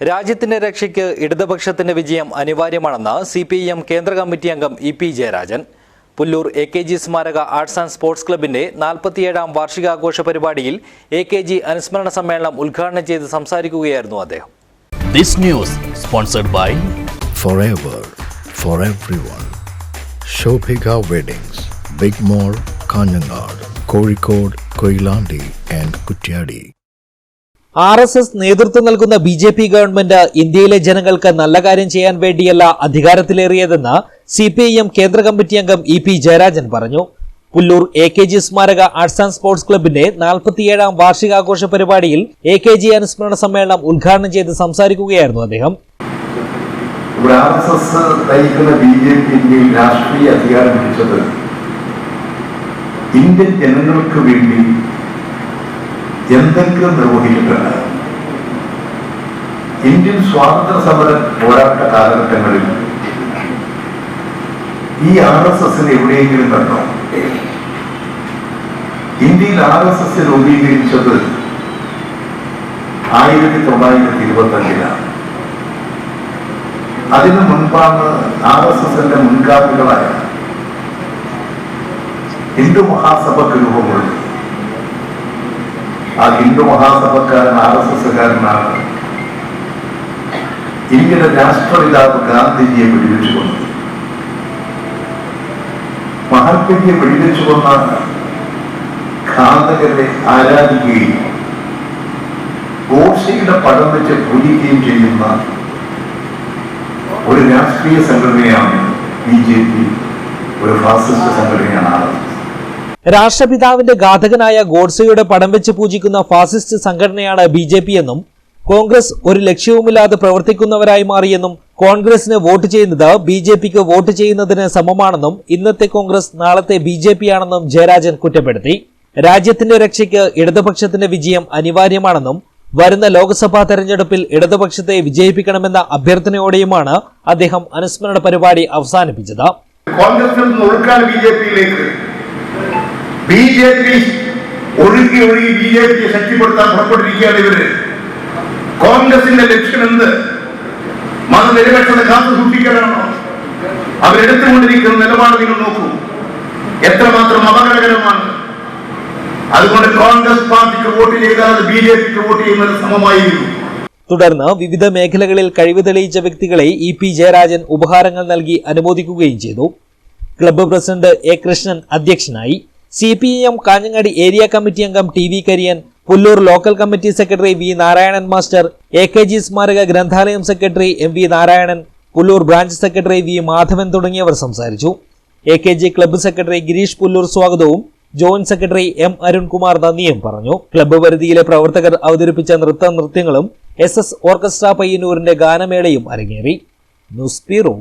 രാജ്യത്തിന്റെ രക്ഷയ്ക്ക് ഇടതുപക്ഷത്തിന്റെ വിജയം അനിവാര്യമാണെന്ന് സി പി എം കേന്ദ്ര കമ്മിറ്റി അംഗം E P Jayarajan Pullur A K G സ്മാരക ആർട്സ് ആൻഡ് സ്പോർട്സ് ക്ലബിന്റെ നാൽപ്പത്തിയേഴാം വാർഷികാഘോഷ പരിപാടിയിൽ എ കെ ജി അനുസ്മരണ സമ്മേളനം ഉദ്ഘാടനം ചെയ്ത് സംസാരിക്കുകയായിരുന്നു അദ്ദേഹം This news sponsored by forever for everyone. Shobhika Weddings, Big Mall, Kanyanad, Kozhikode, Koilandi and Kutyadi. R S S നേതൃത്വം നൽകുന്ന ബി ജെ പി ഗവൺമെന്റ് ഇന്ത്യയിലെ ജനങ്ങൾക്ക് നല്ല കാര്യം ചെയ്യാൻ വേണ്ടിയല്ല അധികാരത്തിലേറിയതെന്ന് സി പി ഐ എം കേന്ദ്ര കമ്മിറ്റി അംഗം ഇ പി ജയരാജൻ പറഞ്ഞു. പുല്ലൂർ എ കെ ജി സ്മാരക ആർട്സ് ആൻഡ് സ്പോർട്സ് ക്ലബിന്റെ നാൽപ്പത്തിയേഴാം വാർഷികാഘോഷ പരിപാടിയിൽ എ കെ ജി അനുസ്മരണ സമ്മേളനം ഉദ്ഘാടനം ചെയ്ത് സംസാരിക്കുകയായിരുന്നു അദ്ദേഹം. ഇന്ത്യൻ ജനങ്ങൾക്ക് വേണ്ടി എന്തെങ്കിലും നിർവഹിച്ചിട്ടുണ്ട് ഇന്ത്യൻ സ്വാതന്ത്ര്യ സമര പോരാട്ട കാലഘട്ടങ്ങളിൽ ഈ ആർ എസ് എസിന് എവിടെയെങ്കിലും കണ്ടോ? ഇന്ത്യയിൽ ആർ എസ് എസ് രൂപീകരിച്ചത് ആയിരത്തി തൊള്ളായിരത്തി ഇരുപത്തി അഞ്ചിലാണ് അതിനു മുൻപാണ് ആർ എസ് എസിന്റെ മുൻഗാമികളായ ഹിന്ദു മഹാസഭക്ക് രൂപം കൊണ്ടു ആ ഹിന്ദു മഹാസഭക്കാരൻ ആർ എസ് എസ്സുകാരനാണ് ഇന്ത്യയുടെ രാഷ്ട്രപിതാവ് ഗാന്ധിജിയെ വെടിവെച്ചു കൊന്നത്. മഹാത്മജിയെ വെടിവെച്ചു കൊന്ന ഘാതകരെ ആരാധിക്കുകയും ഘോഷയുടെ പടം വെച്ച് പൂജിക്കുകയും ചെയ്യുന്ന ഒരു രാഷ്ട്രീയ സംഘടനയാണ് ബി ജെ പി ഒരു ഫാസിസ്റ്റ് സംഘടനയാണ് ആർ എസ്. രാഷ്ട്രപിതാവിന്റെ ഘാതകനായ ഗോഡ്സെയുടെ പടം വെച്ച് പൂജിക്കുന്ന ഫാസിസ്റ്റ് സംഘടനയാണ് ബി ജെ പി എന്നും കോൺഗ്രസ് ഒരു ലക്ഷ്യവുമില്ലാതെ പ്രവർത്തിക്കുന്നവരായി മാറിയെന്നും കോൺഗ്രസിന് വോട്ട് ചെയ്യുന്നത് ബി ജെ പിക്ക് വോട്ട് ചെയ്യുന്നതിന് സമമാണെന്നും ഇന്നത്തെ കോൺഗ്രസ് നാളത്തെ ബി ജെ പി ആണെന്നും ജയരാജൻ കുറ്റപ്പെടുത്തി. രാജ്യത്തിന്റെ രക്ഷയ്ക്ക് ഇടതുപക്ഷത്തിന്റെ വിജയം അനിവാര്യമാണെന്നും വരുന്ന ലോക്സഭാ തെരഞ്ഞെടുപ്പിൽ ഇടതുപക്ഷത്തെ വിജയിപ്പിക്കണമെന്ന അഭ്യർത്ഥനയോടെയുമാണ് അദ്ദേഹം അനുസ്മരണ പരിപാടി അവസാനിപ്പിച്ചത്. കോൺഗ്രസ് ബി ജെ പിയിലേക്ക് ബി ജെ പി ഒഴുകി ഒഴുകി ബി ജെ പിയെ ശക്തിപ്പെടുത്താൻ പുറപ്പെട്ടിരിക്കുകയാണ് ഇവർ. കോൺഗ്രസിന്റെ ലക്ഷ്യം എന്ത്? മതനിരപേക്ഷത കാത്തു സൂക്ഷിക്കലാണോ അവരെടുത്തുകൊണ്ടിരിക്കുന്ന നിലപാട് നിങ്ങൾ നോക്കൂ. എത്രമാത്രം അപകടകരമാണ്. അതുകൊണ്ട് കോൺഗ്രസ് പാർട്ടിക്ക് വോട്ട് ചെയ്താൽ ബി ജെ പിക്ക് വോട്ട് ചെയ്യുന്നത് സമമായിരിക്കും തുടർന്ന് വിവിധ മേഖലകളിൽ കഴിവ് തെളിയിച്ച വ്യക്തികളെ ഇ പി ജയരാജൻ ഉപഹാരങ്ങൾ നൽകി അനുമോദിക്കുകയും ചെയ്തു. ക്ലബ്ബ് പ്രസിഡന്റ് എ കൃഷ്ണൻ അധ്യക്ഷനായി. C P I M Kanhangad area committee അംഗം T V Kariyan Pullur local committee secretary V Narayanan master A K G സ്മാരക ഗ്രന്ഥാലയം secretary M V Narayanan Pullur branch secretary V Madhavan തുടങ്ങിയവർ സംസാരിച്ചു. A K G club secretary Girish Pullur സ്വാഗതവും joint secretary M Arunkumar നന്ദിയും പറഞ്ഞു. Club പരിധിയിലെ പ്രവർത്തകർ അവതരിപ്പിച്ച നൃത്ത നൃത്യങ്ങളും എസ് എസ് ഓർക്കസ്ട്ര പയ്യന്നൂരിന്റെ ഗാനമേളയും അരങ്ങേറി. News bureau